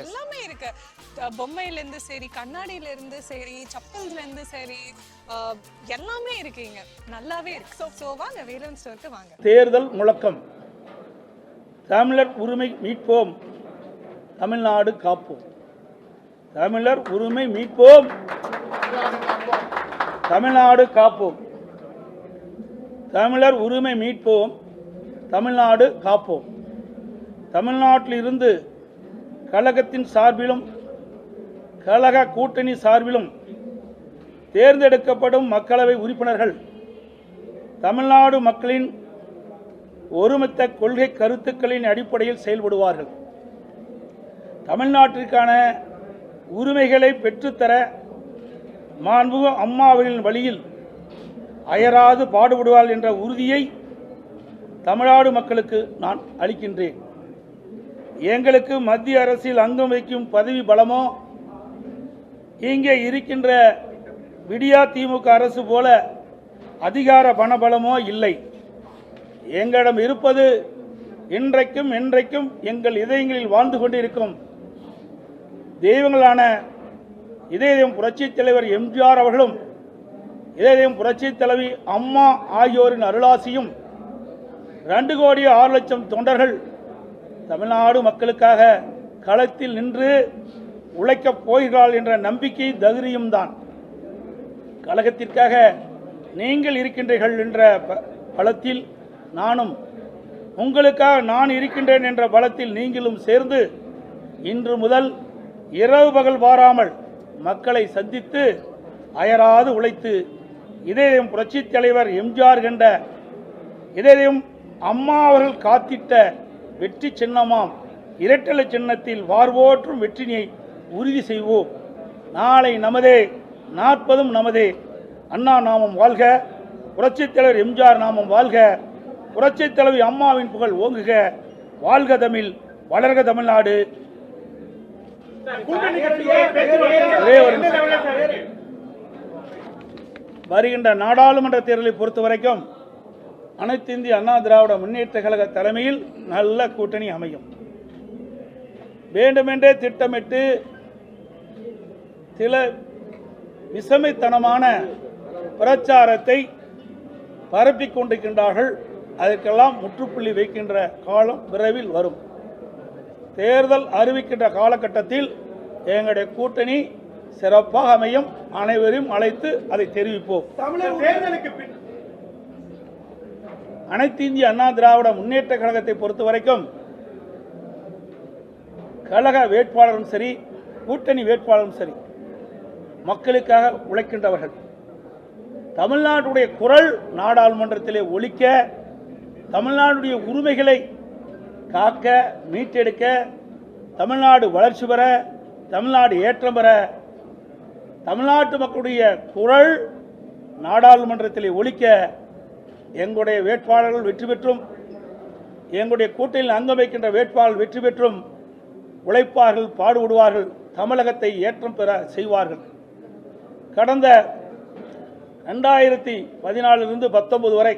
எல்லாமே இருக்கு. பொம்மையில இருந்து சரி கண்ணாடியில இருந்து சரி செப்பல்ஸ்ல இருந்து சரி எல்லாமே இருக்கு இங்க. நல்லாவே இருக்கு. ஸோ வாங்க வேலன் ஸ்டோருக்கு வாங்க. தேர்தல் முழக்கம். தமிழர் உரிமை மீட்போம். தமிழ்நாடு காப்போம். தமிழர் உரிமை மீட்போம். தமிழ்நாடு காப்போம். தமிழர் உரிமை மீட்போம். தமிழ்நாடு காப்போம். தமிழ்நாட்டில் இருந்து கழகத்தின் சார்பிலும் கழக கூட்டணி சார்பிலும் தேர்ந்தெடுக்கப்படும் மக்களவை உறுப்பினர்கள் தமிழ்நாடு மக்களின் ஒருமித்த கொள்கை கருத்துக்களின் அடிப்படையில் செயல்படுவார்கள். தமிழ்நாட்டிற்கான உரிமைகளை பெற்றுத்தர மாண்புக அம்மாவின் வழியில் அயராது பாடுபடுவார் என்ற உறுதியை தமிழ்நாடு மக்களுக்கு நான் அளிக்கின்றேன். எங்களுக்கு மத்திய அரசில் அங்கம் வைக்கும் பதவி பலமோ இங்கே இருக்கின்ற விடியா திமுக அரசு போல அதிகார பணபலமோ இல்லை. எங்களிடம் இருப்பது இன்றைக்கும் இன்றைக்கும் எங்கள் இதயங்களில் வாழ்ந்து கொண்டிருக்கும் தெய்வங்களான இதயம் புரட்சித் தலைவர் எம்ஜிஆர் அவர்களும் இதயம் புரட்சித் தலைவி அம்மா ஆகியோரின் அருளாசியும் ரெண்டு கோடி ஆறு லட்சம் தொண்டர்கள் தமிழ்நாடு மக்களுக்காக களத்தில் நின்று உழைக்கப் போகிறாள் என்ற நம்பிக்கை தகுதியும் தான். கழகத்திற்காக நீங்கள் இருக்கின்றீர்கள் என்ற ப- பலத்தில் நானும் உங்களுக்காக நான் இருக்கின்றேன் என்ற பலத்தில் நீங்களும் சேர்ந்து இன்று முதல் இரவு பகல் வாராமல் மக்களை சந்தித்து அயராது உழைத்து இதயம் புரட்சித் தலைவர் எம்ஜிஆர் கண்ட இதயம் அம்மா அவர்கள் காத்திட்ட வெற்றி சின்னமாம். இரட்டலை சின்னத்தில் வார்வோற்றும் வெற்றினை உறுதி செய்வோம். நாளை நமதே நாற்பதும் நமதே. அண்ணா நாமம் வாழ்க புரட்சித் தலைவர் எம்ஜிஆர் நாமம் வாழ்க புரட்சித் தலைவி அம்மாவின் புகழ் ஓங்குக. வாழ்க தமிழ் வளர்க தமிழ்நாடு. ஒரே ஒரு வருகின்ற நாடாளுமன்ற தேர்தலை பொறுத்த வரைக்கும் அனைத்து இந்திய அண்ணா திராவிட முன்னேற்ற கழக தலைமையில் நல்ல கூட்டணி அமையும். வேண்டுமென்றே திட்டமிட்டு சில விசமைத்தனமான பிரச்சாரத்தை பரப்பிக் கொண்டிருக்கின்றார்கள். அதற்கெல்லாம் முற்றுப்புள்ளி வைக்கின்ற காலம் விரைவில் வரும். தேர்தல் அறிவிக்கின்ற காலகட்டத்தில் எங்களுடைய கூட்டணி சிறப்பாக அமையும். அனைவரையும் அழைத்து அதை தெரிவிப்போம். அனைத்து இந்திய அண்ணா திராவிட முன்னேற்ற கழகத்தை பொறுத்த வரைக்கும் கழக வேட்பாளரும் சரி கூட்டணி வேட்பாளரும் சரி மக்களுக்காக உழைக்கின்றவர்கள். தமிழ்நாட்டுடைய குரல் நாடாளுமன்றத்திலே ஒழிக்க தமிழ்நாடுடைய உரிமைகளை காக்க மீட்டெடுக்க தமிழ்நாடு வளர்ச்சி பெற தமிழ்நாடு ஏற்றம் பெற தமிழ்நாட்டு மக்களுடைய குரல் நாடாளுமன்றத்திலே ஒழிக்க எங்களுடைய வேட்பாளர்கள் வெற்றி பெற்றும் எங்களுடைய கூட்டணியில் அங்கம் வைக்கின்ற வேட்பாளர்கள் வெற்றி பெற்றும் உழைப்பார்கள் பாடுபடுவார்கள் தமிழகத்தை ஏற்றம் பெற செய்வார்கள். கடந்த ரெண்டாயிரத்தி பதினாலிருந்து பத்தொன்பது வரை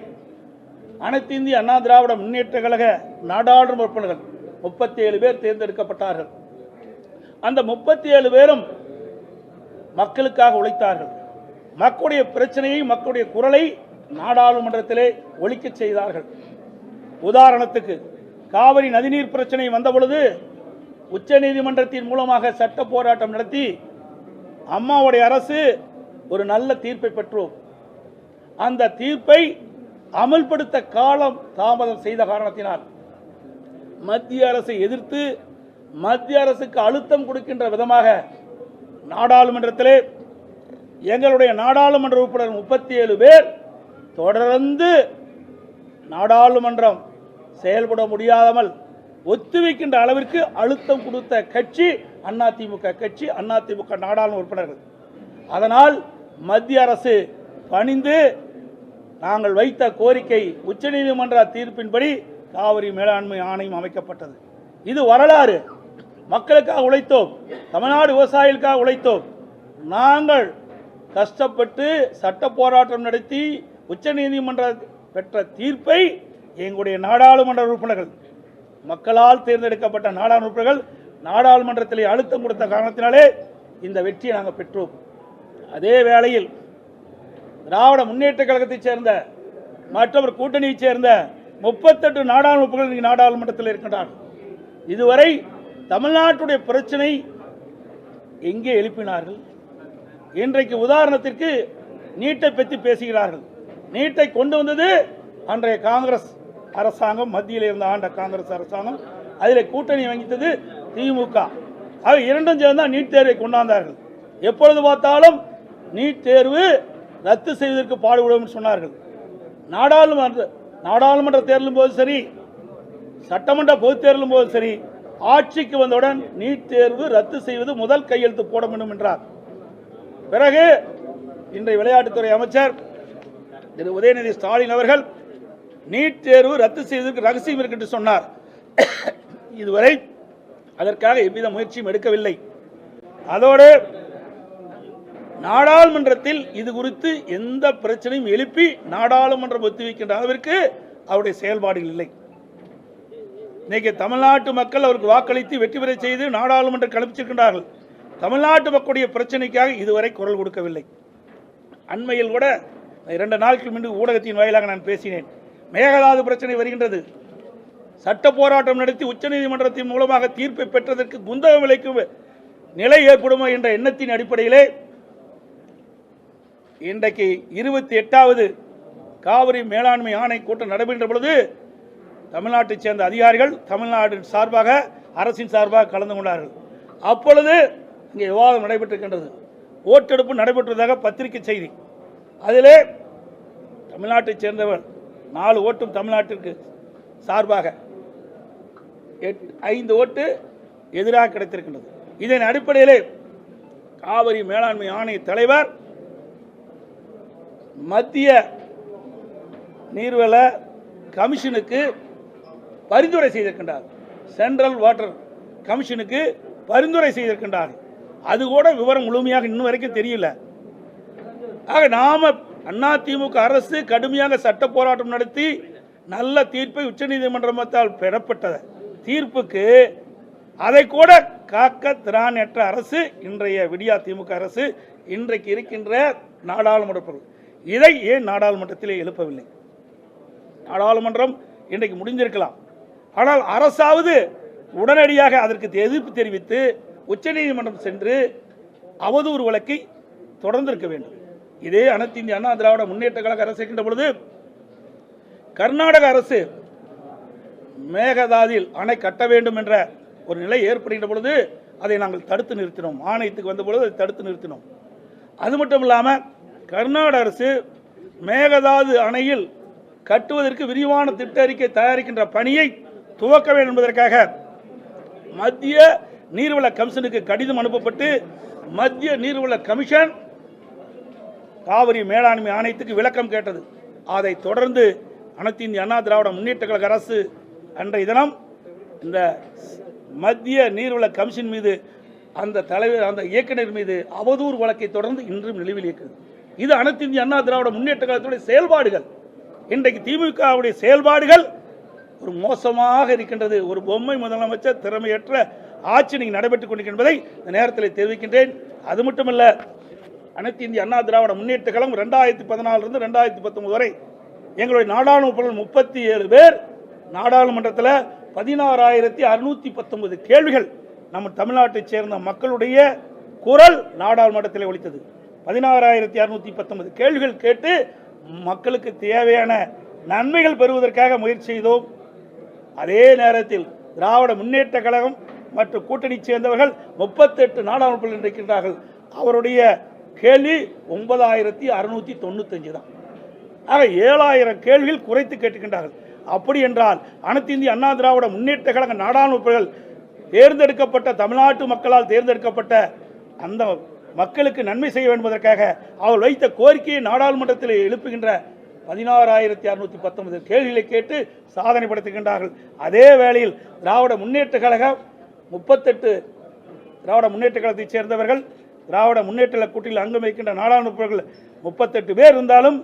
அனைத்து இந்திய அண்ணா திராவிட முன்னேற்ற கழக நாடாளுமன்ற உறுப்பினர்கள் முப்பத்தி ஏழு பேர் தேர்ந்தெடுக்கப்பட்டார்கள். அந்த முப்பத்தி ஏழு பேரும் மக்களுக்காக உழைத்தார்கள். மக்களுடைய பிரச்சனையை மக்களுடைய குரலை நாடாளுமன்றத்திலே ஒழிக்கச் செய்தார்கள். உதாரணத்துக்கு காவிரி நதிநீர் பிரச்சனை வந்தபொழுது உச்ச உச்சநீதிமன்றத்தின் மூலமாக சட்ட போராட்டம் நடத்தி அம்மாவுடைய அரசு ஒரு நல்ல தீர்ப்பை பெற்றோம். அந்த தீர்ப்பை அமல்படுத்த காலம் தாமதம் செய்த காரணத்தினால் மத்திய அரசை எதிர்த்து மத்திய அரசுக்கு அழுத்தம் கொடுக்கின்ற விதமாக நாடாளுமன்றத்திலே எங்களுடைய நாடாளுமன்ற உறுப்பினர் முப்பத்தி ஏழு பேர் தொடர்ந்து நாடாளுமன்றம் செயல்பட முடியாமல் ஒத்துழைக்கின்ற அளவிற்கு அழுத்தம் கொடுத்த கட்சி அதிமுக கட்சி அதிமுக நாடாளுமன்ற உறுப்பினர்கள். அதனால் மத்திய அரசு பணிந்து நாங்கள் வைத்த கோரிக்கை உச்சநீதிமன்ற தீர்ப்பின்படி காவிரி மேலாண்மை ஆணையம் அமைக்கப்பட்டது. இது வரலாறு. மக்களுக்காக உழைத்தோம். தமிழ்நாடு விவசாயிகளுக்காக உழைத்தோம். நாங்கள் கஷ்டப்பட்டு சட்ட போராட்டம் நடத்தி உச்சநீதிமன்ற பெற்ற தீர்ப்பை எங்களுடைய நாடாளுமன்ற உறுப்பினர்கள் மக்களால் தேர்ந்தெடுக்கப்பட்ட நாடாளுமன்ற உறுப்பினர்கள் நாடாளுமன்றத்தில் அழுத்தம் கொடுத்த காரணத்தினாலே இந்த வெற்றியை நாங்கள் பெற்றோம். அதே வேளையில் திராவிட முன்னேற்ற கழகத்தைச் சேர்ந்த மற்றவர் கூட்டணியைச் சேர்ந்த முப்பத்தெட்டு நாடாளுமன்றங்கள் இன்னைக்கு நாடாளுமன்றத்தில் இருக்கின்றார்கள். இதுவரை தமிழ்நாட்டுடைய பிரச்சனை எங்கே எழுப்பினார்கள்? இன்றைக்கு உதாரணத்திற்கு நீட்டை பற்றி பேசுகிறார்கள். நீட்டை கொண்டு வந்தது அன்றைய காங்கிரஸ் அரசாங்கம். மத்தியில் இருந்த ஆண்ட காங்கிரஸ் அரசாங்கம் அதில் கூட்டணி வகித்தது திமுக. அவை இரண்டும் சேர்ந்தால் நீட் தேர்வை கொண்டாந்தார்கள். எப்பொழுது பார்த்தாலும் நீட் தேர்வு ரத்து செய்வதற்கு பாடுபடும் சொன்னார்கள். நாடாளுமன்ற நாடாளுமன்ற தேர்தலும் போது சரி சட்டமன்ற பொதுத் தேர்தலும் போது சரி ஆட்சிக்கு வந்தவுடன் நீட் தேர்வு ரத்து செய்வது முதல் கையெழுத்து போட வேண்டும் என்றார். பிறகு இன்றைய விளையாட்டுத்துறை அமைச்சர் திரு உதயநிதி ஸ்டாலின் அவர்கள் நீட் தேர்வு ரத்து செய்வதற்கு ரகசியம் இருக்கு என்று சொன்னார். இதுவரை அதற்காக எவ்வித முயற்சியும் எடுக்கவில்லை. அதோடு நாடாளுமன்றத்தில் இது குறித்து எந்த பிரச்சனையும் எழுப்பி நாடாளுமன்றம் ஒத்திவைக்கின்ற அளவிற்கு அவருடைய செயல்பாடுகள் இல்லை. இன்னைக்கு தமிழ்நாட்டு மக்கள் அவருக்கு வாக்களித்து வெற்றி பெற செய்து நாடாளுமன்றம் கலப்பிச்சிருக்கின்றார்கள் தமிழ்நாட்டு மக்களுடைய பிரச்சனைக்காக இதுவரை குரல் கொடுக்கவில்லை. அண்மையில் கூட இரண்டு நாட்கள் முன்பு ஊடகத்தின் வாயிலாக நான் பேசினேன். மேகதாது பிரச்சனை வருகின்றது. சட்ட போராட்டம் நடத்தி உச்சநீதிமன்றத்தின் மூலமாக தீர்ப்பை பெற்றதற்கு குந்தகம் விளைக்கும் நிலை ஏற்படுமோ என்ற எண்ணத்தின் அடிப்படையிலே இன்றைக்கு இருபத்தி எட்டாவது காவிரி மேலாண்மை ஆணை கூட்டம் நடைபெற்ற பொழுது தமிழ்நாட்டைச் சேர்ந்த அதிகாரிகள் தமிழ்நாடு சார்பாக அரசின் சார்பாக கலந்து கொண்டார்கள். அப்பொழுது இங்கே விவாதம் நடைபெற்றிருக்கின்றது. ஓட்டெடுப்பு நடைபெற்றதாக பத்திரிகை செய்தி. அதிலே தமிழ்நாட்டைச் சேர்ந்தவர் நாலு ஓட்டும் தமிழ்நாட்டிற்கு சார்பாக எட் ஐந்து ஓட்டு எதிராக கிடைத்திருக்கின்றது. இதன் அடிப்படையிலே காவிரி மேலாண்மை ஆணைய தலைவர் மத்திய நீர்வள கமிஷனுக்கு பரிந்துரை செய்திருக்கின்றார். சென்ட்ரல் வாட்டர் கமிஷனுக்கு பரிந்துரை செய்திருக்கின்றார். அது கூட விவரம் முழுமையாக இன்னும் வரைக்கும் தெரியல. ஆக நாம அதிமுக அரசு கடுமையாக சட்ட போராட்டம் நடத்தி நல்ல தீர்ப்பை உச்சநீதிமன்றத்தால் பெறப்பட்டது. தீர்ப்புக்கு அதை கூட காக்க திராணற்ற அரசு இன்றைய விடியா திமுக அரசு இன்றைக்கு இருக்கின்ற நாடாளுமன்ற இதை ஏன் நாடாளுமன்றத்திலே எழுப்பவில்லை? நாடாளுமன்றம் இன்றைக்கு முடிஞ்சிருக்கலாம். ஆனால் அரசாவது உடனடியாக அதற்கு எதிர்ப்பு தெரிவித்து உச்சநீதிமன்றம் சென்று அவதூறு வழக்கை தொடர்ந்திருக்க வேண்டும். இதே அனைத்து இந்திய அண்ணா திராவிட முன்னேற்ற கழக அரசு இருக்கின்ற பொழுது கர்நாடக அரசு மேகதாதில் அணை கட்ட வேண்டும் என்ற ஒரு நிலை ஏற்படுகின்ற பொழுது அதை நாங்கள் தடுத்து நிறுத்தினோம். ஆணையத்துக்கு வந்த பொழுது அதை தடுத்து நிறுத்தினோம். அது மட்டும் இல்லாமல் கர்நாடக அரசு மேகதாது அணையில் கட்டுவதற்கு விரிவான திட்ட அறிக்கை தயாரிக்கின்ற பணியை துவக்க வேண்டும் என்பதற்காக மத்திய நீர்வள கமிஷனுக்கு கடிதம் அனுப்பப்பட்டு மத்திய நீர்வள கமிஷன் காவிரி மேலாண்மை ஆணையத்துக்கு விளக்கம் கேட்டது. அதைத் தொடர்ந்து அனைத்து இந்திய அண்ணா திராவிட முன்னேற்ற கழக அரசு அன்றைய தினம் இந்த மத்திய நீர்வள கமிஷன் மீது அந்த தலைவர் அந்த இயக்குனர் மீது அவதூறு வழக்கை தொடர்ந்து இன்றும் நிலுவையில் இருக்கிறது. இது அனைத்து இந்திய அண்ணா திராவிட முன்னேற்ற கழகத்துடைய செயல்பாடுகள். இன்றைக்கு திமுகவுடைய செயல்பாடுகள் ஒரு மோசமாக இருக்கின்றது. ஒரு பொம்மை முதலமைச்சர் திறமையற்ற ஆட்சி நீங்கள் நடைபெற்றுக் கொண்டிருக்கின்றதை இந்த நேரத்தில் தெரிவிக்கின்றேன். அது மட்டுமல்ல அனைத்து இந்திய அண்ணா திராவிட முன்னேற்ற கழகம் ரெண்டாயிரத்தி பதினாலிருந்து ரெண்டாயிரத்தி பத்தொன்பது வரை எங்களுடைய நாடாளுமன்ற முப்பத்தி ஏழு பேர் நாடாளுமன்றத்தில் பதினாறாயிரத்தி அறுநூத்தி பத்தொன்பது கேள்விகள் நம்ம தமிழ்நாட்டைச் சேர்ந்த மக்களுடைய குரல் நாடாளுமன்றத்தில் ஒழித்தது பதினாறாயிரத்தி அறுநூத்தி பத்தொன்பது கேள்விகள் கேட்டு மக்களுக்கு தேவையான நன்மைகள் பெறுவதற்காக முயற்சி செய்தோம். அதே நேரத்தில் திராவிட முன்னேற்ற கழகம் மற்றும் கூட்டணி சேர்ந்தவர்கள் முப்பத்தெட்டு நாடாளுமன்றத்தில் இருக்கின்றார்கள் அவருடைய கேள்வி ஒன்பதாயிரத்தி அறுநூற்றி தொண்ணூத்தஞ்சு தான். ஆக ஏழாயிரம் கேள்விகள் குறைத்து கேட்டுக்கின்றார்கள். அப்படி என்றால் அனைத்து இந்திய அண்ணா திராவிட முன்னேற்ற கழக நாடாளுமன்றங்கள் தேர்ந்தெடுக்கப்பட்ட தமிழ்நாட்டு மக்களால் தேர்ந்தெடுக்கப்பட்ட அந்த மக்களுக்கு நன்மை செய்ய வேண்டுவதற்காக அவர் வைத்த கோரிக்கையை நாடாளுமன்றத்தில் எழுப்புகின்ற பதினாறாயிரத்தி அறுநூத்தி பத்தொன்பது கேள்விகளை கேட்டு சாதனை படுத்துகின்றார்கள் அதே வேளையில் திராவிட முன்னேற்ற கழகம் முப்பத்தெட்டு திராவிட முன்னேற்ற கழகத்தைச் சேர்ந்தவர்கள் திராவிட முன்னேற்ற கூட்டில் அங்கம் வைக்கின்ற நாடாளுமன்றங்கள் முப்பத்தெட்டு பேர் இருந்தாலும்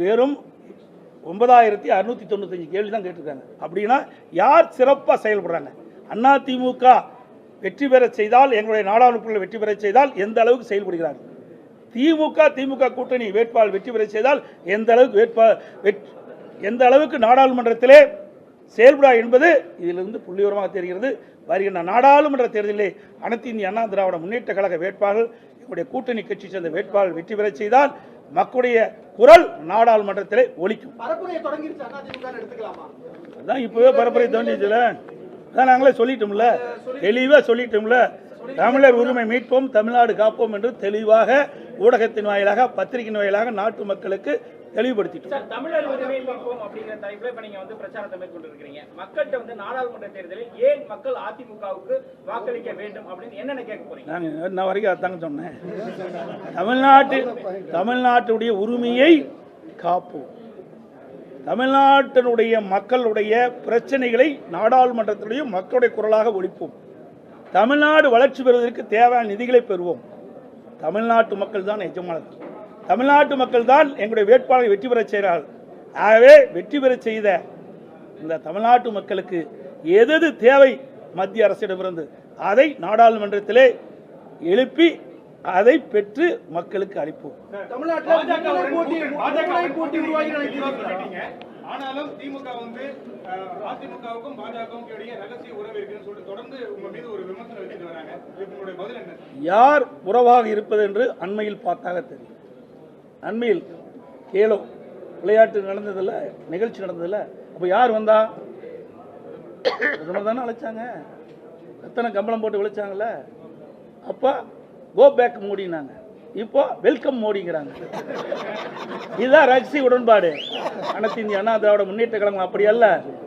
வெறும் ஒன்பதாயிரத்தி அறுநூத்தி தொண்ணூத்தஞ்சு கேள்வி தான் கேட்டிருக்காங்க. அப்படின்னா யார் சிறப்பாக செயல்படுறாங்க? அண்ணா திமுக வெற்றி பெறச் செய்தால் எங்களுடைய நாடாளுமன்றத்தில் வெற்றி பெறச் செய்தால் எந்த அளவுக்கு செயல்படுகிறார்கள்? திமுக திமுக கூட்டணி வேட்பாளர் வெற்றி பெற செய்தால் எந்த அளவுக்கு வேட்பா எந்த அளவுக்கு நாடாளுமன்றத்திலே செயல்படா என்பது இதிலிருந்து புள்ளிவிவரமாக தெரிகிறது. வருகின்ற நாடாளுமன்ற தேர்தலிலே அனைத்து இந்திய அண்ணா திராவிட முன்னேற்ற கழக வேட்பாளர்கள் எங்களுடைய கூட்டணி கட்சி சேர்ந்த வேட்பாளர் வெற்றி பெறச் செய்தால் மக்களுடைய குரல் நாடாளுமன்றத்திலே எடுத்துக்கலாமா? அதான் இப்பவே பரப்புரை தோண்டிச்சுல அதான் நாங்களே சொல்லிட்டோம்ல. தெளிவாக சொல்லிட்டோம்ல. தமிழர் உரிமை மீட்போம் தமிழ்நாடு காப்போம் என்று தெளிவாக ஊடகத்தின் வாயிலாக பத்திரிகையின் வாயிலாக நாட்டு மக்களுக்கு தெளிவுபடுத்திட்டோம். தமிழர் உரிமை மீட்போம் அப்படிங்கிற தலைப்புல இப்ப நீங்க வந்து பிரச்சாரத்தை மேற்கொண்டு இருக்கிறீங்க மக்கள்கிட்ட வந்து நாடாளுமன்ற தேர்தலில் ஏன் மக்கள் அதிமுகவுக்கு வாக்களிக்க வேண்டும் அப்படின்னு என்னென்ன கேட்க போறீங்க? நாங்கள் இன்ன வரைக்கும் அதாங்க சொன்னேன். தமிழ்நாட்டு தமிழ்நாட்டுடைய உரிமையை காப்போம். தமிழ்நாட்டினுடைய மக்களுடைய பிரச்சனைகளை நாடாளுமன்றத்தினுடைய மக்களுடைய குரலாக ஒழிப்போம். தமிழ்நாடு வளர்ச்சி பெறுவதற்கு தேவையான நிதிகளை பெறுவோம். தமிழ்நாட்டு மக்கள் தான் எஜமானர்கள் தமிழ்நாட்டு மக்கள் தான் எங்களுடைய வேட்பாளரை வெற்றி பெறச் செய்கிறார்கள். ஆகவே வெற்றி பெறச் செய்த இந்த தமிழ்நாட்டு மக்களுக்கு எது தேவை மத்திய அரசிடமிருந்து அதை நாடாளுமன்றத்திலே எழுப்பி அதை பெற்று மக்களுக்கு அளிப்போம். ஆனாலும் திமுக வந்து அதிமுகவுக்கும் பாஜகவுக்கும் இடையே ரகசிய உறவு இருக்குன்னு சொல்லிட்டு தொடர்ந்து உங்க மீது ஒரு விமர்சனம் வச்சுட்டு வராங்க. இதுக்கு உங்களுடைய பதில் என்ன? யார் உறவாக இருப்பது என்று அண்மையில் பார்த்தாக தெரியும். அண்மையில் கேலோ விளையாட்டு நடந்ததில்ல நிகழ்ச்சி நடந்ததில்ல அப்போ யார் வந்தா? பிரதமர் தானே அழைச்சாங்க. எத்தனை கம்பளம் போட்டு விளைச்சாங்கல்ல? அப்போ கோ பேக் மோடினாங்க இப்போ வெல்கம் மோடிங்கிறாங்க. இதுதான் ரகசிய உடன்பாடு. அனைத்து இந்திய அண்ணா திராவிட முன்னேற்ற கழகம் அப்படி அல்ல.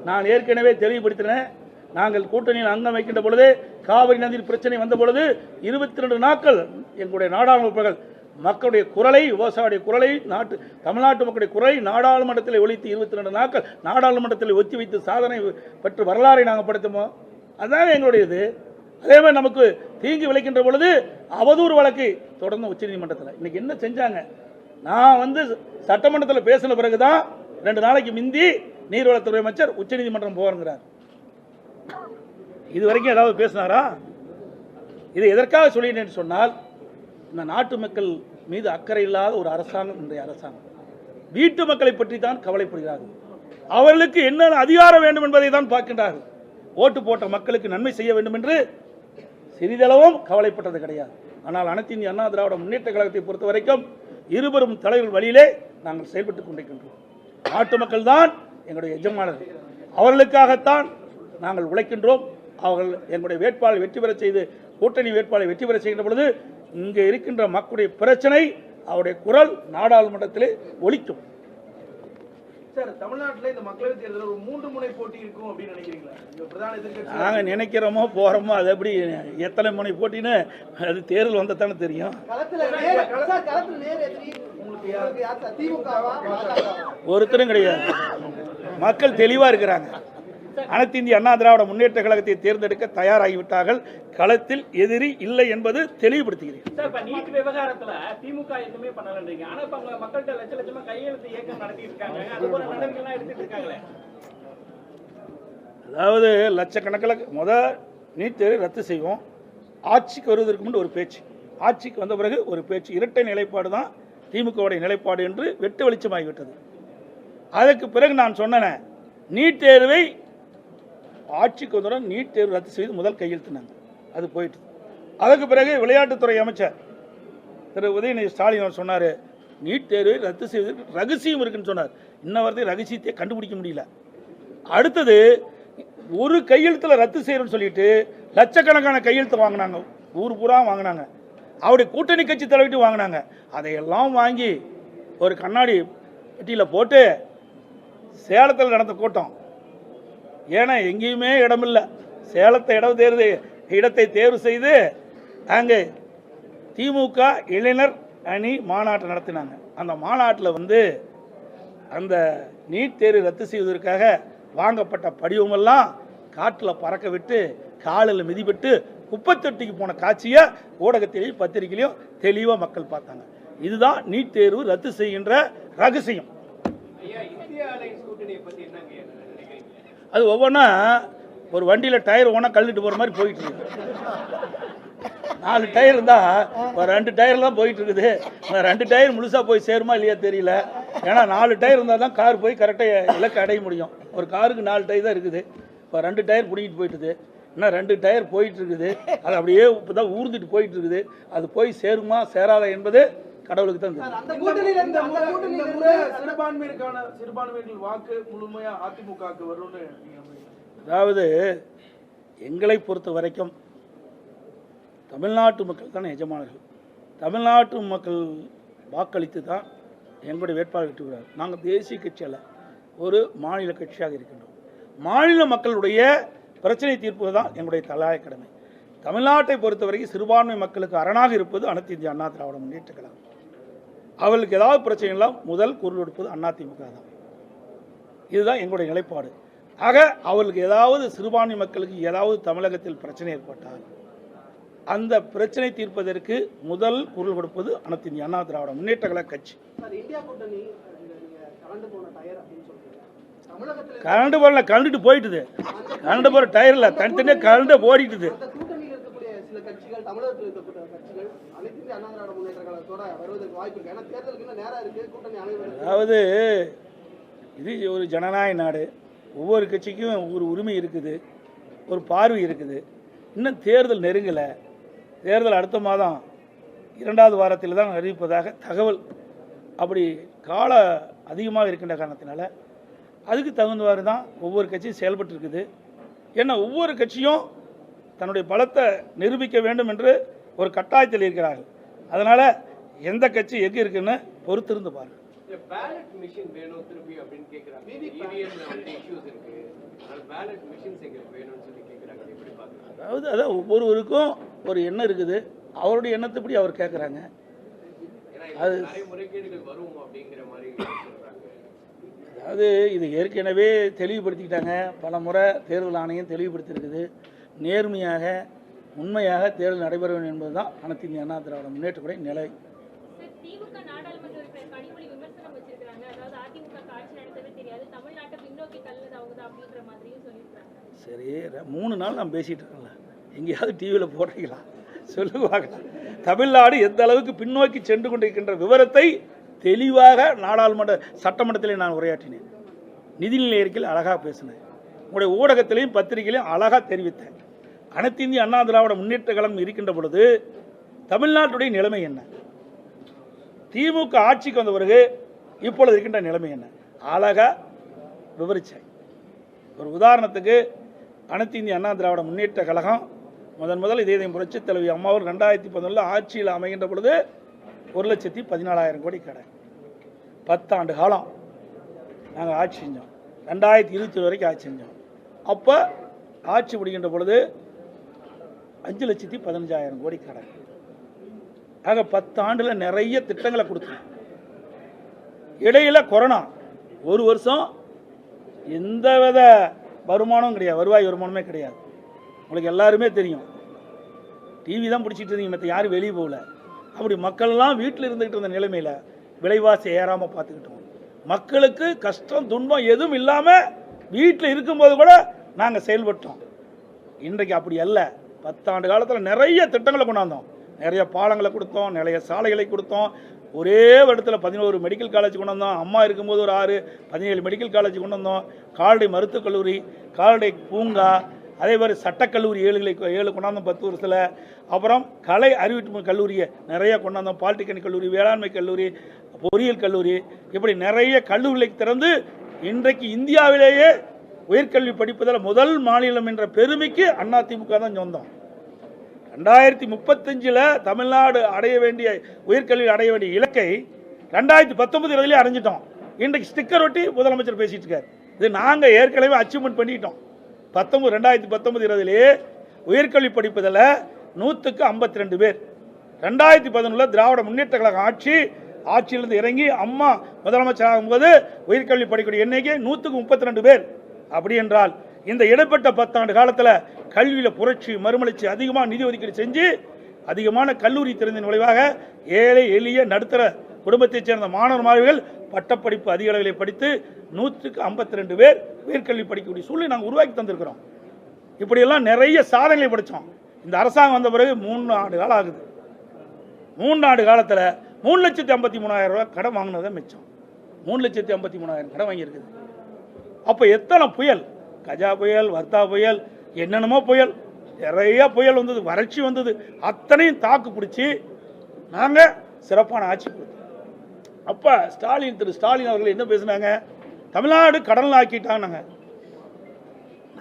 நான் ஏற்கனவே தெளிவுபடுத்தினேன். நாங்கள் கூட்டணியில் அங்கம் வைக்கின்ற பொழுது காவிரி நதியில் பிரச்சனை வந்த பொழுது இருபத்தி ரெண்டு நாட்கள் எங்களுடைய நாடாளுமன்ற மக்களுடைய குரலை விவசாயிய குரலை நாட்டு தமிழ்நாட்டு மக்களுடைய குரலை நாடாளுமன்றத்தில் ஒழித்து இருபத்தி ரெண்டு நாட்கள் நாடாளுமன்றத்தில் ஒத்தி வைத்து சாதனை பெற்று வரலாறை நாங்கள் படுத்துமோ? அதுதான் எங்களுடைய இது அதே மாதிரி நமக்கு தீங்கு விளைக்கின்ற பொழுது அவதூறு வழக்கு தொடர்ந்து உச்சநீதிமன்றத்தில் இன்னைக்கு என்ன செஞ்சாங்க? நான் வந்து சட்டமன்றத்தில் பேசின பிறகுதான் ரெண்டு நாளைக்கு மிந்தி நீர்வளத்துறை அமைச்சர் உச்சநீதிமன்றம் போகிறங்கிறார் இது வரைக்கும் ஏதாவது பேசினாரா? இதை எதற்காக சொல்லினேன் சொன்னால் இந்த நாட்டு மக்கள் மீது அக்கறை இல்லாத ஒரு அரசாங்கம் இன்றைய அரசாங்கம். வீட்டு மக்களை பற்றி தான் கவலைப்படுகிறார்கள். அவர்களுக்கு என்ன அதிகாரம் வேண்டும் என்பதை தான் பார்க்கின்றார்கள். ஓட்டு போட்ட மக்களுக்கு நன்மை செய்ய வேண்டும் என்று சிறிதளவும் கவலைப்பட்டது கிடையாது. ஆனால் அனைத்து இந்திய அண்ணா திராவிட முன்னேற்ற கழகத்தை பொறுத்த வரைக்கும் இருவரும் தலைவர்கள் வழியிலே நாங்கள் செயல்பட்டுக் கொண்டிருக்கின்றோம். நாட்டு மக்கள் தான் எங்களுடைய எஜமானர்கள். அவர்களுக்காகத்தான் நாங்கள் உழைக்கின்றோம். அவர்கள் எங்களுடைய வேட்பாளர் வெற்றி பெறச் செய்து கூட்டணி வேட்பாளரை வெற்றி பெற செய்கின்ற பொழுது இங்கே இருக்கின்ற மக்களுடைய பிரச்சனை அவருடைய குரல் நாடாளுமன்றத்திலே ஒலிக்கும். சார் தமிழ்நாட்டுல இந்த மக்களவை தேர்தல் ஒரு மூன்று முனை போட்டி இருக்கும் அப்படின்னு நினைக்கிறீங்களா? இந்த பிரதான எதிர்க்கட்சி நாங்கள் நினைக்கிறோமோ போகிறோமோ அது எப்படி எத்தனை முனை போட்டின்னு அது தேர்தல் வந்தால் தானே தெரியும் ஒருத்தரும் கிடையாது. மக்கள் தெளிவாக இருக்கிறாங்க. அனைத்து இந்திய அண்ணா திராவிட முன்னேற்ற கழகத்தை தேர்ந்தெடுக்க தயாராகிவிட்டார்கள். களத்தில் எதிரி இல்லை என்பது தெளிவுபடுத்துகிறேன். அதாவது லட்சக்கணக்கில் முத நீட் தேர்வை ரத்து செய்வோம். ஆட்சிக்கு வருவதற்கு முன்பு ஒரு பேச்சு. ஆட்சிக்கு வந்த பிறகு ஒரு பேச்சு. இரட்டை நிலைப்பாடு தான் திமுகவுடைய நிலைப்பாடு என்று வெட்டு வெளிச்சமாகிவிட்டது. அதற்கு பிறகு நான் சொன்னேன் நீட் தேர்வை ஆட்சிக்கு வந்தவுடன் நீட் தேர்வு ரத்து செய்து முதல் கையெழுத்துனாங்க. அது போயிட்டு. அதுக்கு பிறகு விளையாட்டுத்துறை அமைச்சர் திரு உதயநிதி ஸ்டாலின் அவர் சொன்னார் நீட் தேர்வை ரத்து செய்வதற்கு ரகசியம் இருக்குன்னு சொன்னார். இன்ன வரைக்கும் ரகசியத்தை கண்டுபிடிக்க முடியல. அடுத்தது ஒரு கையெழுத்தில் ரத்து செய்யணும்னு சொல்லிட்டு லட்சக்கணக்கான கையெழுத்து வாங்கினாங்க. ஊர் பூரா வாங்கினாங்க. அவருடைய கூட்டணி கட்சி தலைவிட்டு வாங்கினாங்க. அதையெல்லாம் வாங்கி ஒரு கண்ணாடி பெட்டியில் போட்டு சேலத்தில் நடந்த கூட்டம். ஏன்னா எங்கேயுமே இடமில்லை. சேலத்தை இடம் தேர்வு இடத்தை தேர்வு செய்து அங்கே திமுக இளைஞர் அணி மாநாட்டை நடத்தினாங்க. அந்த மாநாட்டில் வந்து அந்த நீட் தேர்வு ரத்து செய்வதற்காக வாங்கப்பட்ட படிவமெல்லாம் காட்டில் பறக்க விட்டு காலில் மிதிபட்டு குப்பத்தொட்டிக்கு போன காட்சியை ஊடகத்திலையும் பத்திரிகையிலையும் தெளிவாக மக்கள் பார்த்தாங்க. இதுதான் நீட் தேர்வு ரத்து செய்கின்ற ரகசியம். அது ஒவ்வொன்றா ஒரு வண்டியில் டயர் ஓனா கழுவிட்டு போகிற மாதிரி போயிட்டு இருக்கு. நாலு டயர் இருந்தால் ஒரு ரெண்டு டயர் தான் போயிட்டு இருக்குது. அந்த ரெண்டு டயர் முழுசாக போய் சேருமா இல்லையா தெரியல. ஏன்னா நாலு டயர் இருந்தால் தான் கார் போய் கரெக்டாக இலக்கு அடைய முடியும். ஒரு காருக்கு நாலு டயர் தான் இருக்குது. இப்போ ரெண்டு டயர் பிடிக்கிட்டு போயிட்டுது இன்னும் ரெண்டு டயர் போயிட்டு இருக்குது. அது அப்படியே இப்போ தான் ஊர்ந்துட்டு போயிட்டு இருக்குது. அது போய் சேருமா சேராதா என்பது கடவுளுக்கு தான்? அதாவது எங்களை பொறுத்த வரைக்கும் தமிழ்நாட்டு மக்கள் தான் எஜமானர்கள். தமிழ்நாட்டு மக்கள் வாக்களித்து தான் எங்களுடைய வேட்பாளர் வெற்றுகிறார் நாங்கள் தேசிய கட்சி அல்ல ஒரு மாநில கட்சியாக இருக்கின்றோம். மாநில மக்களுடைய பிரச்சனை தீர்ப்பது தான் எங்களுடைய தலையாய கடமை. தமிழ்நாட்டை பொறுத்தவரைக்கும் சிறுபான்மை மக்களுக்கு அரணாக இருப்பது அனைத்து இந்திய அண்ணா திராவிட முன்னேற்ற கழகம். அவர்களுக்கு ஏதாவது பிரச்சனைகள்லாம் முதல் குரல் கொடுப்பது அதிமுக தான். இதுதான் எங்களுடைய நிலைப்பாடு. ஆக அவர்களுக்கு ஏதாவது சிறுபான்மை மக்களுக்கு ஏதாவது தமிழகத்தில் பிரச்சனை ஏற்பட்டால் அந்த பிரச்சனை தீர்ப்பதற்கு முதல் குரல் கொடுப்பது அனைத்து அண்ணா திராவிட முன்னேற்ற கழக கட்சி. கரண்ட் போரில் கலந்துட்டு போயிட்டுது. கரண்ட் போகிற டயரில் தனித்தனியாக கரண்ட ஓடிட்டுது. தமிழகத்தில் அதாவது இது ஒரு ஜனநாயக நாடு. ஒவ்வொரு கட்சிக்கும் ஒரு உரிமை இருக்குது. ஒரு பார்வை இருக்குது. இன்னும் தேர்தல் நெருங்கலை. தேர்தல் அடுத்த மாதம் இரண்டாவது வாரத்தில் தான் அறிவிப்பதாக தகவல் அப்படி கால அதிகமாக இருக்கின்ற காரணத்தினால அதுக்கு தகுந்தவாறு தான் ஒவ்வொரு கட்சியும் செயல்பட்டு இருக்குது. ஏன்னா ஒவ்வொரு கட்சியும் தன்னுடைய பலத்தை நிரூபிக்க வேண்டும் என்று ஒரு கட்டாயத்தில் இருக்கிறார்கள். அதனால் எந்த கட்சி எங்கே இருக்குன்னு பொறுத்திருந்து பாருங்கள் பேலட் மிஷின் வேணும் திருப்பி அப்படின்னு கேக்குறாங்க. இவிஎம்ல வந்து இஷ்யூஸ் இருக்கு. அதனால பேலட் மிஷின்ஸ் எங்களுக்கு வேணும்னு சொல்லி கேக்குறாங்க. அது எப்படி பாக்குறாங்க அதாவது அதான் ஒவ்வொருவருக்கும் ஒரு எண்ணம் இருக்குது. அவருடைய எண்ணத்தைப்படி அவர் கேட்குறாங்க சொல்றாங்க. அதாவது இது ஏற்கனவே தெளிவுபடுத்திக்கிட்டாங்க. பல முறை தேர்தல் ஆணையம் தெளிவுபடுத்தியிருக்குது. நேர்மையாக உண்மையாக தேர்தல் நடைபெற வேண்டும் என்பது தான் அனைத்து இந்திய அண்ணா திராவிட முன்னேற்றக்கூடிய நிலை. சார், மூணு நாள் நான் பேசிகிட்டு இருக்கேன்ல. எங்கேயாவது டிவியில் போடுறீங்களா சொல்லுவாங்க தமிழ்நாடு எந்த அளவுக்கு பின்னோக்கி சென்று கொண்டிருக்கின்ற விவரத்தை தெளிவாக நாடாளுமன்ற சட்டமன்றத்திலே நான் உரையாற்றினேன். நிதிநிலை அறிக்கையில் அழகாக பேசினேன். உங்களுடைய ஊடகத்திலையும் பத்திரிகையிலையும் அழகாக தெரிவித்தேன். அனைத்து இந்திய அண்ணா திராவிட முன்னேற்ற கழகம் இருக்கின்ற பொழுது தமிழ்நாட்டுடைய நிலைமை என்ன? திமுக ஆட்சிக்கு வந்த பிறகு இப்பொழுது இருக்கின்ற நிலைமை என்ன? அழகாக விவரித்தேன் ஒரு உதாரணத்துக்கு அனைத்து இந்திய அண்ணா திராவிட முன்னேற்ற கழகம் முதன் முதல் இதே புரட்சி தலைவி அம்மாவர் ரெண்டாயிரத்தி பதினொன்றில் ஆட்சியில் அமைகின்ற பொழுது ஒரு லட்சத்தி பதினாலாயிரம் கோடி கடை. பத்தாண்டு காலம் நாங்கள் ஆட்சி செஞ்சோம். ரெண்டாயிரத்தி இருபத்தி வரைக்கும் ஆட்சி செஞ்சோம். அப்போ ஆட்சி முடிகின்ற பொழுது அஞ்சு லட்சத்தி பதினஞ்சாயிரம் கோடி கடை ஆக பத்தாண்டில் நிறைய திட்டங்களை கொடுத்தோம் இடையில கொரோனா ஒரு வருஷம் எந்த வித வருமானமும் கிடையாது. வருவாய் வருமானமே கிடையாது. உங்களுக்கு எல்லாருமே தெரியும். டிவி தான் பிடிச்சிட்டு இருந்தீங்க மற்ற யாரும் வெளியே போகல. அப்படி மக்கள்லாம் வீட்டில் இருந்துக்கிட்டு இருந்த நிலைமையில் விலைவாசி ஏறாமல் பார்த்துக்கிட்டோம். மக்களுக்கு கஷ்டம் துன்பம் எதுவும் இல்லாமல் வீட்டில் இருக்கும்போது கூட நாங்கள் செயல்பட்டோம். இன்றைக்கு அப்படி அல்ல. பத்தாண்டு காலத்தில் நிறைய திட்டங்களை கொண்டாந்தோம். நிறைய பாலங்களை கொடுத்தோம் நிறைய சாலைகளை கொடுத்தோம். ஒரே வருடத்தில் பதினோரு மெடிக்கல் காலேஜ் கொண்டு வந்தோம். அம்மா இருக்கும்போது ஒரு ஆறு பதினேழு மெடிக்கல் காலேஜ் கொண்டு வந்தோம். கால்நடை மருத்துவக் கல்லூரி கால்நடை பூங்கா அதே மாதிரி சட்டக்கல்லூரி ஏழுகளை ஏழு கொண்டாந்தோம் பத்து வருஷத்தில். அப்புறம் கலை அறிவிப்பு கல்லூரியை நிறைய கொண்டாந்தோம் பாலிடெக்னிக் கல்லூரி வேளாண்மை கல்லூரி பொறியியல் கல்லூரி இப்படி நிறைய கல்லூரிகளை திறந்து இன்றைக்கு இந்தியாவிலேயே உயர்கல்வி படிப்பதில் முதல் மாநிலம் என்ற பெருமைக்கு அதிமுக தான் சொந்தம். ரெண்டாயிரத்தி முப்பத்தஞ்சில் தமிழ்நாடு அடைய வேண்டிய உயர்கல்வி அடைய வேண்டிய இலக்கை ரெண்டாயிரத்தி பத்தொன்பது இருபதுலேயே அடைஞ்சிட்டோம். இன்றைக்கு ஸ்டிக்கர் ஒட்டி முதலமைச்சர் பேசிகிட்டு இருக்காரு. இது நாங்கள் ஏற்கனவே அச்சீவ்மெண்ட் பண்ணிட்டோம். பத்தொம்பது ரெண்டாயிரத்தி பத்தொம்பது இருபதுலேயே உயர்கல்வி படிப்பதில் நூற்றுக்கு ஐம்பத்தி ரெண்டு பேர். ரெண்டாயிரத்தி பதினொன்றில் திராவிட முன்னேற்ற கழகம் ஆட்சி ஆட்சியிலிருந்து இறங்கி அம்மா முதலமைச்சர் ஆகும்போது உயர்கல்வி படிக்கக்கூடிய எண்ணிக்கை நூற்றுக்கு முப்பத்தி ரெண்டு பேர். அப்படி என்றால் இந்த இடைப்பட்ட பத்தாண்டு காலத்தில் கல்வியில் புரட்சி மறுமலர்ச்சி அதிகமாக நிதி ஒதுக்கீடு செஞ்சு அதிகமான கல்லூரி திறந்தின் விளைவாக ஏழை எளிய நடுத்தர குடும்பத்தைச் சேர்ந்த மாணவர் மாணவிகள் பட்டப்படிப்பு அதிக அளவில் படித்து நூற்றுக்கு ஐம்பத்தி ரெண்டு பேர் உயர்கல்வி படிக்கக்கூடிய சூழ்நிலை நாங்கள் உருவாக்கி தந்திருக்கிறோம். இப்படியெல்லாம் நிறைய சாதனைகளை படித்தோம் இந்த அரசாங்கம் வந்த பிறகு மூணு ஆண்டு காலம் ஆகுது. மூணு ஆண்டு காலத்தில் மூணு லட்சத்தி ஐம்பத்தி மூணாயிரம் ரூபா கடன் வாங்கினதான் மிச்சம். மூணு லட்சத்தி ஐம்பத்தி மூணாயிரம் கடன் வாங்கியிருக்குது. அப்போ எத்தனை புயல்? கஜா புயல் வர்த்தா புயல் என்னென்னமோ புயல். நிறையா புயல் வந்தது வறட்சி வந்தது. அத்தனையும் தாக்கு பிடிச்சி நாங்கள் சிறப்பான ஆட்சி கொடுத்தோம். அப்போ ஸ்டாலின் திரு ஸ்டாலின் அவர்கள் என்ன பேசுனாங்க? தமிழ்நாடு கடல் ஆக்கிட்டாங்க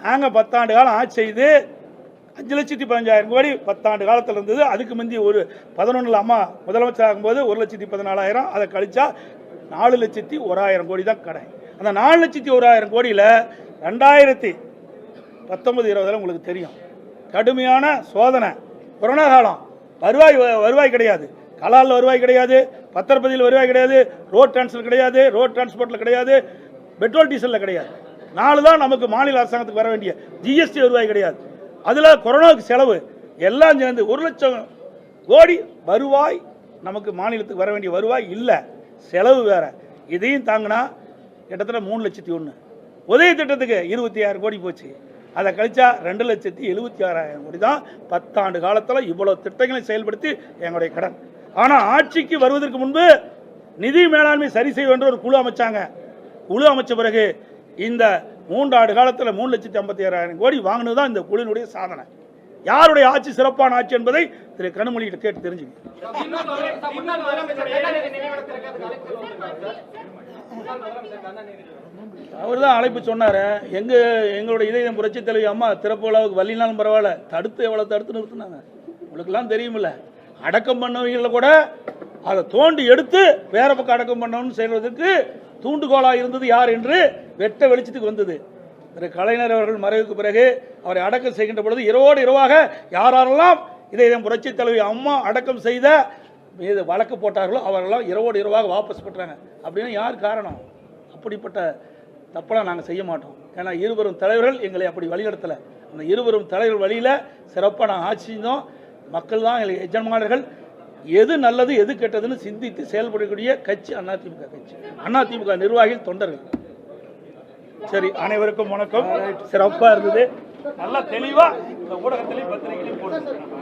நாங்கள் பத்தாண்டு காலம் ஆட்சி செய்து அஞ்சு லட்சத்தி பதினஞ்சாயிரம் கோடி பத்தாண்டு காலத்தில் இருந்தது. அதுக்கு முந்தி ஒரு பதினொன்றில் அம்மா முதலமைச்சர் ஆகும்போது ஒரு லட்சத்தி பதினாலாயிரம். அதை கழிச்சா நாலு லட்சத்தி ஓராயிரம் கோடி தான் கடன். அந்த நாலு லட்சத்தி ஓராயிரம் கோடியில் ரெண்டாயிரத்தி பத்தொன்பது இருபதில் உங்களுக்கு தெரியும். கடுமையான சோதனை. கொரோனா காலம். வருவாய் வருவாய் கிடையாது. கலாலில் வருவாய் கிடையாது. பத்திரப்பதியில் வருவாய் கிடையாது. ரோட் டிரான்ஸ்பர் கிடையாது. ரோட் டிரான்ஸ்போர்ட்டில் கிடையாது. பெட்ரோல் டீசலில் கிடையாது. நாலு தான் நமக்கு மாநில அரசாங்கத்துக்கு வர வேண்டிய ஜிஎஸ்டி வருவாய் கிடையாது. அதில் கொரோனாவுக்கு செலவு. எல்லாம் சேர்ந்து ஒரு லட்சம் கோடி வருவாய் நமக்கு மாநிலத்துக்கு வர வேண்டிய வருவாய் இல்லை. செலவு வேறு. இதையும் தாங்கினா கிட்டத்தட்ட மூணு லட்சத்தி ஒன்று உதவி திட்டத்துக்கு இருபத்தி ஆயிரம் கோடி போச்சு. அதை கழிச்சா ரெண்டு லட்சத்தி எழுபத்தி ஆறாயிரம் கோடி தான் பத்தாண்டு காலத்தில் இவ்வளோ திட்டங்களை செயல்படுத்தி எங்களுடைய கடன். ஆனால் ஆட்சிக்கு வருவதற்கு முன்பு நிதி மேலாண்மை சரி செய்ய வேண்டும் ஒரு குழு அமைச்சாங்க. குழு அமைச்ச பிறகு இந்த மூன்றாண்டு காலத்தில் மூணு லட்சத்தி ஐம்பத்தி ஆறாயிரம் கோடி வாங்கினது தான் இந்த குழுவினுடைய சாதனை. யாருடைய ஆட்சி சிறப்பான ஆட்சி என்பதை திரு கனிமொழி கேட்டு தெரிஞ்சுக்கணும் அவர் தான் அழைப்பு சொன்னார். எங்க எங்களுடைய இதயம் புரட்சி தலைவி அம்மா திறப்பு விழாவுக்கு வள்ளினாலும் பரவாயில்ல தடுத்து எவ்வளோ தடுத்து நிறுத்தினாங்க. உங்களுக்கெல்லாம் தெரியுமில்ல அடக்கம் பண்ணவங்களில் கூட அதை தோண்டி எடுத்து வேற பக்கம் அடக்கம் பண்ணணும்னு செய்வதற்கு தூண்டுகோலாக இருந்தது யார் என்று வெட்ட வெளிச்சத்துக்கு வந்தது. திரு கலைஞர் அவர்கள் மறைவுக்கு பிறகு அவரை அடக்கம் செய்கின்ற பொழுது இரவோடு இரவாக யாரெல்லாம் இதயம் புரட்சி தலைவி அம்மா அடக்கம் செய்த மீது வழக்கு போட்டார்களோ அவரெல்லாம் இரவோடு இரவாக வாபஸ் பெற்றாங்க. அப்படின்னு யார் காரணம்? அப்படிப்பட்ட தப்பெல்லாம் நாங்கள் செய்ய மாட்டோம். ஏன்னா இருவரும் தலைவர்கள் எங்களை அப்படி வழிநடத்தலை. அந்த இருவரும் தலைவர் வழியில் சிறப்பாக நாங்கள் ஆட்சி செஞ்சோம். மக்கள் தான் எங்களுக்கு எஜமானர்கள். எது நல்லது எது கெட்டதுன்னு சிந்தித்து செயல்படக்கூடிய கட்சி அதிமுக கட்சி. அதிமுக நிர்வாகிகள் தொண்டர்கள். சரி அனைவருக்கும் வணக்கம். சிறப்பாக இருந்தது. நல்லா தெளிவாக இந்த ஊடகத்திலையும் பத்திரிகையிலையும் போட்டு